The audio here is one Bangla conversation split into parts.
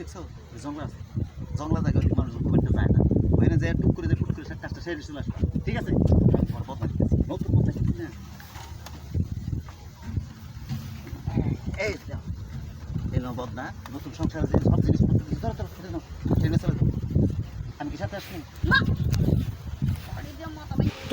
দেখছ ওই জঙ্গল আছে। জঙ্গলা জায়গা মানুষ খুব যায় না। ওখানে যে টুক করে যে ফুট করে সে সেরে চলে আসবা। ঠিক আছে? নতুন না? এই। বদনা নতুন সংসারে যে সব জিনিসপত্র ধরো ধরো ধরে নাও। ট্রেনে চলে যাও। আমি কি সাথে আসব?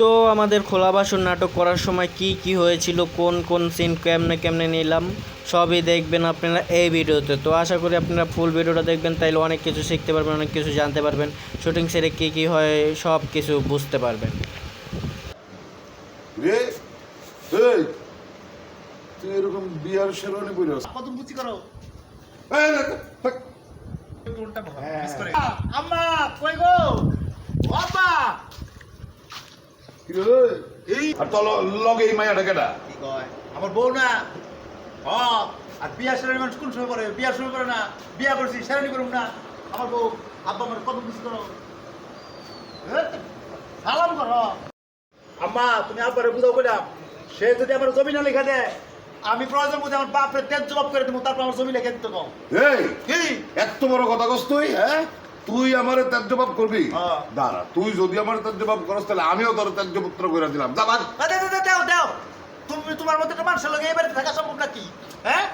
তো আমাদের খোলা বাসন নাটক করার সময় কি কি হয়েছিল? কোন কোন সিন কেমনে কেমনে নিলাম? সবই দেখবেন আপনারা এই ভিডিওতে। তো আশা করি আপনারা ফুল ভিডিওটা দেখবেন তাইলে অনেক কিছু শিখতে পারবেন অনেক কিছু জানতে পারবেন। শুটিং সেরে কী কী হয় সব কিছু বুঝতে পারবেন। এই তুই এরকম বিয়ার শেরওয়ানি পরে আছিস। কত বুঝি করো। এই না, থাক। আম্মা কই গো? বাবা কি রে? এই আর তোর লগে এই মায়াটা কেডা? কি কয়? আমার বউ না। আর বিয়া সেরানি মানুষ কোন সময় করে বিয়া সময় করে না? বিয়া করছি সেরানি করুম না? আমার বউ আব্বা আমার কত বুঝি করো? সালাম করো। আম্মা তুমি আব্বারে বুঝাও কইলাম সে যদি আমার জমি না লেখা দেয় আমি প্রয়োজন বুঝে আমার বাপরে তেজ জবাব করে দেবো তারপর আমার জমি লেখা দিতে কও। এই কি? এত বড় কথা কস তুই হ্যাঁ তুই আমারে ত্যায্য জবাব করবি। দাঁড়া তুই যদি আমার ত্যায্য জবাব করস তাহলে আমিও তোর ত্যায্য পুত্র করে দিলাম। দাও দাও। তুমি তোমার মধ্যে একটা মানুষের লগে এবারে থাকা সম্ভব নাকি? হ্যাঁ?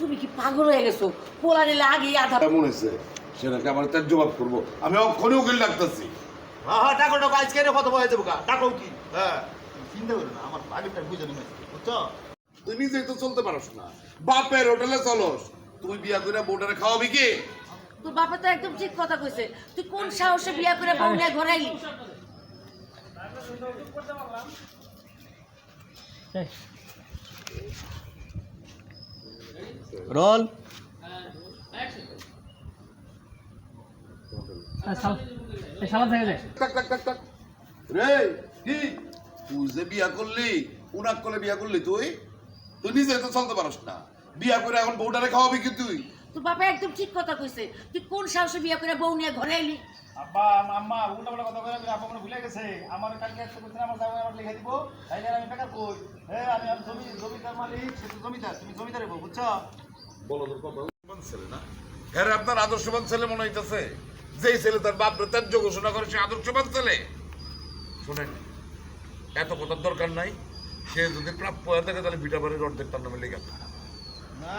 তুমি কি পাগল হয়ে গেছো? পোলা নিলে আগে আধা কেমন হয়েছে? সেটাকে আমার ত্যায্য জবাব করব। আমি অক্ষণে উকিল ডাকতেছি। হ্যাঁ হ্যাঁ ডাকো ডাকো আজকে এনে কত বয়ে যাব গা। ডাকো কি হ্যাঁ। চিন্তা করো না আমার আগেরটা বুঝে নেবে। বুঝছ? তুই নিজেই তো চলতে পারস না। বাপের হোটেলে চলস। তুই বিয়া করে বউটারে খাওয়াবি কি? তোর বাবা তো একদম ঠিক কথা কইছে। তুই কোন সাহসে বিয়া করে বউ নিয়ে ঘরাইলি? রোল। টাক টাক টাক টাক। রে কি? তুই যে বিয়া করলি উনাক কলে বিয়া করলি তুই? তুই নিজে তো চলতে পারস না। বিয়া করে এখন বউটারে খাওয়াবি কি তুই? তোর বাবা একদম ঠিক কথা কইছে। তুই কোন সাহসে বিয়া করে বউ নিয়ে ঘরাইলি আব্বা আম্মা উল্টা পাল্টা কথা বলে আব্বা মনে ভুলে গেছে। আমার কালকে একশো করতে আমার যাব আমার লিখে দিব। তাইলে আমি টাকা কই? হ্যাঁ আমি জমি জমিদার মালিক সে তো জমিদার তুমি জমিদারে বউ বুঝছ? ছেলে না? হ্যাঁ রে, আপনার আদর্শবান ছেলে মনে হইতেছে? যেই ছেলে তার বাপ ত্যায্য ঘোষণা করে সে আদর্শবান ছেলে। শোনেন এত কথার দরকার নাই। সে যদি প্রাপ্য হয়ে থাকে তাহলে ভিটা বাড়ির অর্ধেক তার নামে লেগে। না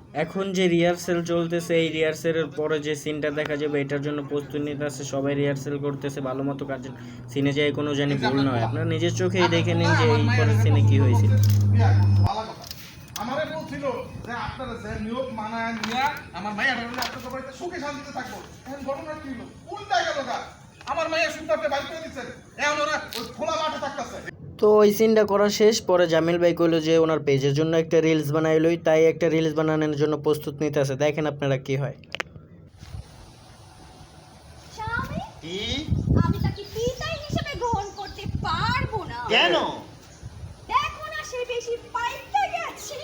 এখন যে রিহার্সেল চলতেছে, এই রিহার্সেলের পরে যে সিনটা দেখা যাবে, এটার জন্য প্রস্তুতি নিতে আছে সবাই রিহার্সেল করতেছে, ভালো মতো কাজ সিনে যায় কোনো জানি ভুল না হয় আপনারা নিজের চোখেই দেখে নিন যে এই পরের সিনে কি হয়েছিল আমারে যে আপনারা যে নিয়োগ নিয়ে, আমার সুখে শান্তিতে থাকব। এখন ঘটনা কি হলো? উল্টা গেল আমার মাইয়া শুনতে আপনি বাইর দিচ্ছেন এখন ওরা ওই খোলা মাঠে থাকতেছে। তো ওই সিনটা করা শেষ। পরে জামিল ভাই কইলো যে ওনার পেজের জন্য একটা রিলস বানাইলই তাই একটা রিলস বানানোর জন্য প্রস্তুত নিতে আছে। দেখেন আপনারা কি হয়। কি? আমি তাকে পিতা হিসেবে গ্রহণ করতে পারব না। কেন? দেখো না সে বেশি পাইতে গেছে।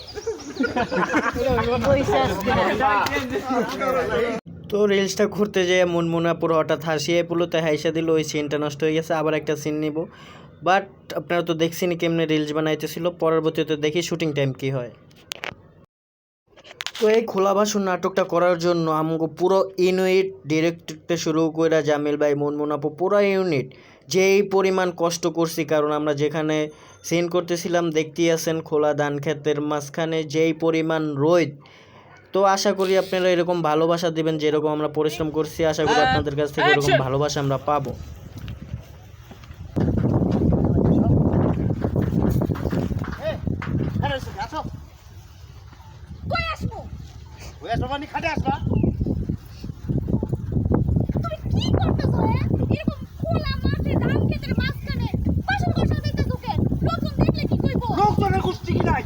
তো রিলসটা ঘুরতে যেয়ে মুনমুনাপুর হঠাৎ হাসিয়ে পুলোতে হাইসা দিল ওই সিনটা নষ্ট হয়ে গেছে আবার একটা সিন নিব। বাট আপনারা তো দেখছেনই কেমনে রিলস বানাইতেছিল। পরবর্তীতে দেখি শুটিং টাইম কি হয়। তো এই খোলা ভাষণ নাটকটা করার জন্য আমাকে পুরো ইউনিট ডিরেক্টরতে শুরু করে জামিল ভাই মুনমুনাপু পুরো ইউনিট যেই পরিমাণ কষ্ট করছি কারণ আমরা যেখানে সিন করতেছিলাম দেখতেই আছেন খোলা ধান ক্ষেতের মাঝখানে যেই পরিমাণ রোদ। তো আশা করি আপনারা এরকম ভালোবাসা দিবেন যেরকম আমরা পরিশ্রম করছি। আশা করি আপনাদের কাছ থেকে এরকম ভালোবাসা আমরা পাবো আরে আসো কই আসব ওই আসো মানে খাটে আসবা তুমি কি করতেছো হ্যাঁ এরকম খোলা মাঠে ধান ক্ষেতের মাঝখানে বাসন কোষা দিতে তোকে লোকজন দেখলে কি কইবো লোকজনের গোষ্ঠী কি নাই?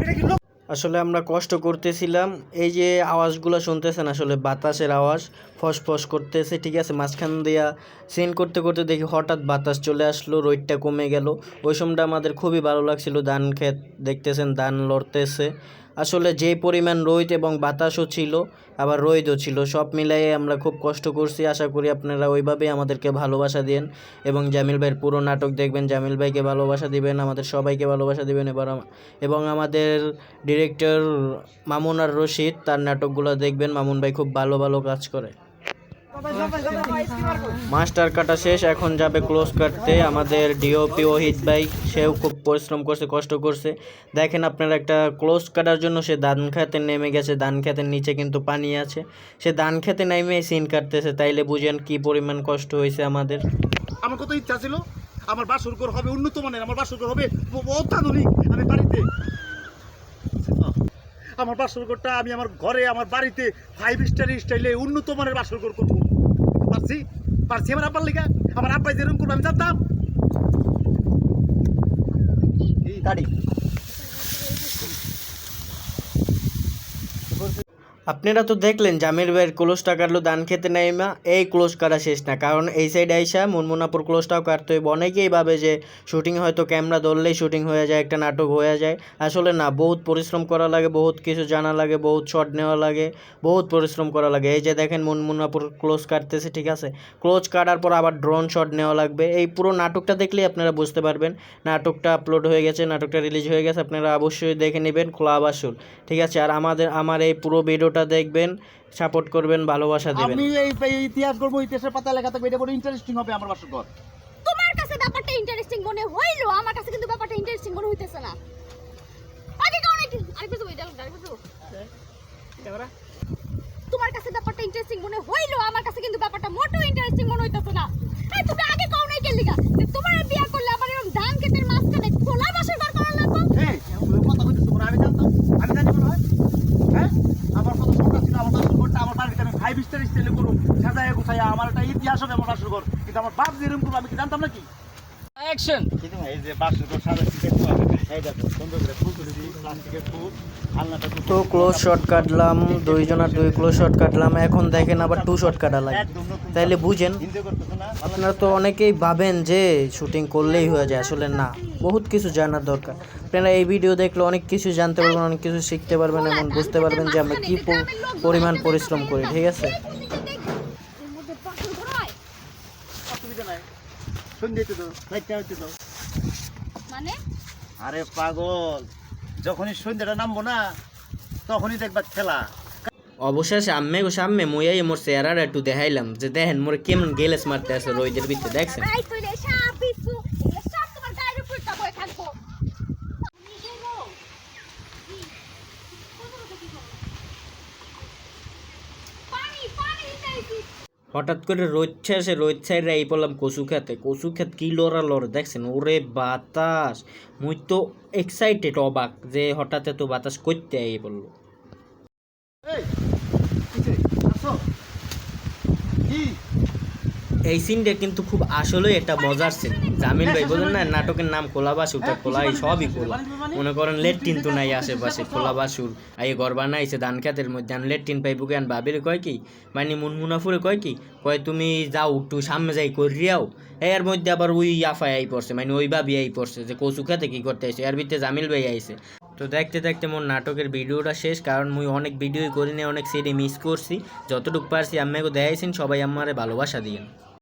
এটা কি লোক আসলে আমরা কষ্ট করতেছিলাম এই যে আওয়াজগুলো শুনতেছেন আসলে বাতাসের আওয়াজ ফস ফস করতেছে ঠিক আছে মাঝখান দিয়া সিন করতে করতে দেখি হঠাৎ বাতাস চলে আসলো রোদটা কমে গেল। ওই সময়টা আমাদের খুবই ভালো লাগছিল ধান ক্ষেত দেখতেছেন ধান লড়তেছে। আসলে যে পরিমাণ রোদ এবং বাতাসও ছিল, আবার রোদও ছিল, সব মিলাইয়ে আমরা খুব কষ্ট করছি। আশা করি আপনারা ওইভাবেই আমাদেরকে ভালোবাসা দিন এবং জামিল ভাইয়ের পুরো নাটক দেখবেন। জামিল ভাইকে ভালোবাসা দিবেন, আমাদের সবাইকে ভালোবাসা দিবেন এবার এবং আমাদের ডিরেক্টর মামুন আর রশিদ, তার নাটকগুলো দেখবেন। মামুন ভাই খুব ভালো ভালো কাজ করে। মাস্টার কাটা শেষ, এখন যাবে ক্লোজ কাটতে। আমাদের ডিওপি ওহিত ভাই, সেও খুব পরিশ্রম করছে, কষ্ট করছে। দেখেন আপনারা একটা ক্লোজ কাটার জন্য সে ধান খেতে নেমে গেছে, ধান খেতের নিচে কিন্তু পানি আছে। সে ধান খেতে নেমে সিন কাটতেছে, তাইলে বুঝেন কি পরিমাণ কষ্ট হয়েছে আমাদের। আমার কত ইচ্ছা ছিল? আমার বাসর ঘর হবে উন্নত মানের, আমার বাসর ঘর হবে অত্যাধুনিক আমি বাড়িতে। আমার বাসর ঘরটা আমি আমার ঘরে, আমার বাড়িতে ফাইভ স্টার স্টাইলে উন্নত মানের বাসর ঘর করব। পারছি পারছি। আমার আব্বার লিখা আমার আব্বাই যেরকম করব আমি জানতাম। এই আপনারা তো দেখলেন জামির ভাইয়ের ক্লোজটা কাটলো দান খেতে নাইমা এই ক্লোজ কাটা শেষ না, কারণ এই সাইড আইসা মুনমুনাপুর ক্লোজটাও কাটতে। হবে অনেকেই ভাবে যে শুটিং হয়তো ক্যামেরা ধরলেই শুটিং হয়ে যায়, একটা নাটক হয়ে যায়। আসলে না, বহুত পরিশ্রম করা লাগে, বহুত কিছু জানা লাগে, বহুত শট নেওয়া লাগে, বহুত পরিশ্রম করা লাগে। এই যে দেখেন মুনমুনাপুর ক্লোজ কাটতেছে, ঠিক আছে? ক্লোজ কাটার পর আবার ড্রোন শট নেওয়া লাগবে। এই পুরো নাটকটা দেখলেই আপনারা বুঝতে পারবেন। নাটকটা আপলোড হয়ে গেছে, নাটকটা রিলিজ হয়ে গেছে, আপনারা অবশ্যই দেখে নেবেন, খোলা আবাসুল ঠিক আছে? আর আমাদের, আমার এই পুরো ভিডিওটা দেখবেন সাপোর্ট করবেন ভালোবাসা দিবেন। আমি এই ইতিহাস করব ইতিহাসের পাতা লেখা থাকবে এটা বড় ইন্টারেস্টিং হবে আমার বাসর ঘর। তোমার কাছে ব্যাপারটা ইন্টারেস্টিং মনে হইল? আমার কাছে কিন্তু ব্যাপারটা ইন্টারেস্টিং মনে হইতেছে না। আগে কারণ আরেকটু তুমি দেখো আরেকটু তোমার কাছে ব্যাপারটা ইন্টারেস্টিং মনে হইল? আমার কাছে কিন্তু ব্যাপারটা মোটেও ইন্টারেস্টিং মনে হইতেছে না। এই তুমি আগে কাও নাই কেলিগা তোমার বিয়া করলে আবার এরকম ধান ক্ষেতের মাঝখানে খোলা বাসর ঘর করা লাগবে এই এমন কথা কইতেছো তোমরা আমি জানতাম আমি জানি মনে হয় হ্যাঁ আমার কত শখ ছিল আমার বাসর ঘরটা আমার বাড়িতে আমি ফাইভ স্টার স্টাইলে করব সাজায় গুছাইয়া আমার একটা ইতিহাস হবে আমার বাসর ঘর কিন্তু আমার করব আমি কি জানতাম নাকি? অ্যাকশন এই যে বাসর ঘর সাজাচ্ছি দেখো এই দেখো সুন্দর করে ফুল তুলেছি প্লাস্টিকের ফুল তো ক্লোজ শট কাটলাম দুইজনের দুই ক্লোজ শট কাটলাম এখন দেখেন আবার টু শট কাটা লাগে। তাইলে বুঝেন আপনারা তো অনেকেই ভাবেন যে শুটিং করলেই হয়ে যায় আসলে না বহুত কিছু জানার দরকার। আপনারা এই ভিডিও দেখলে অনেক কিছু জানতে পারবেন অনেক কিছু শিখতে পারবেন এবং বুঝতে পারবেন যে আমরা কী পরিমাণ পরিশ্রম করি ঠিক আছে এর মধ্যে বাসর ঘর হয় অসুবিধা নাই দাও দাও। মানে? আরে পাগল যখনই সন্ধ্যাটা নামবো না তখনই দেখবা খেলা। অবশেষে আম্মে গো সামনে মুইয়াই মোর চেহারাটা একটু দেখাইলাম যে দেখেন মোর কেমন গেলেস মারতে আছে রোদের ভিতরে দেখছেন? আই তুই হঠাৎ করে রোদ আসে রোদ সাইডে এই পড়লাম কচু খেতে। কচু খেত কি লড়া লড়ে, দেখছেন? ওরে বাতাস। মুই তো এক্সাইটেড অবাক যে হঠাৎ এত বাতাস করতে এই বলল। কি? এই সিনটা কিন্তু খুব আসলেই একটা মজার সিন। জামিল ভাই বোঝেন না, নাটকের নাম খোলা বাসুর, তা খোলা এই সবই খোলা। মনে করেন লেট্রিন তো নাই আশেপাশে, খোলা বাসুর। আই ঘর বানাইছে ধান খেতের মধ্যে, আন লেট্রিন পাইবো কেন ভাবির কয় কি? মানে মুনমুনাফুরে কয় কি? কয়, তুমি যাও একটু সামনে যাই করিয়াও এর মধ্যে আবার ওই আফায় আই পড়ছে মানে ওই ভাবি আই পড়ছে, যে কচু খেতে কি করতে আইছে, এর ভিতরে জামিল ভাই আইছে। তো দেখতে দেখতে মোর নাটকের ভিডিওটা শেষ, কারণ মুই অনেক ভিডিওই করি না অনেক সিডি মিস করছি। যতটুকু পারছি আম্মাকে দেখাইছেন সবাই আমারে ভালোবাসা দিয়েন।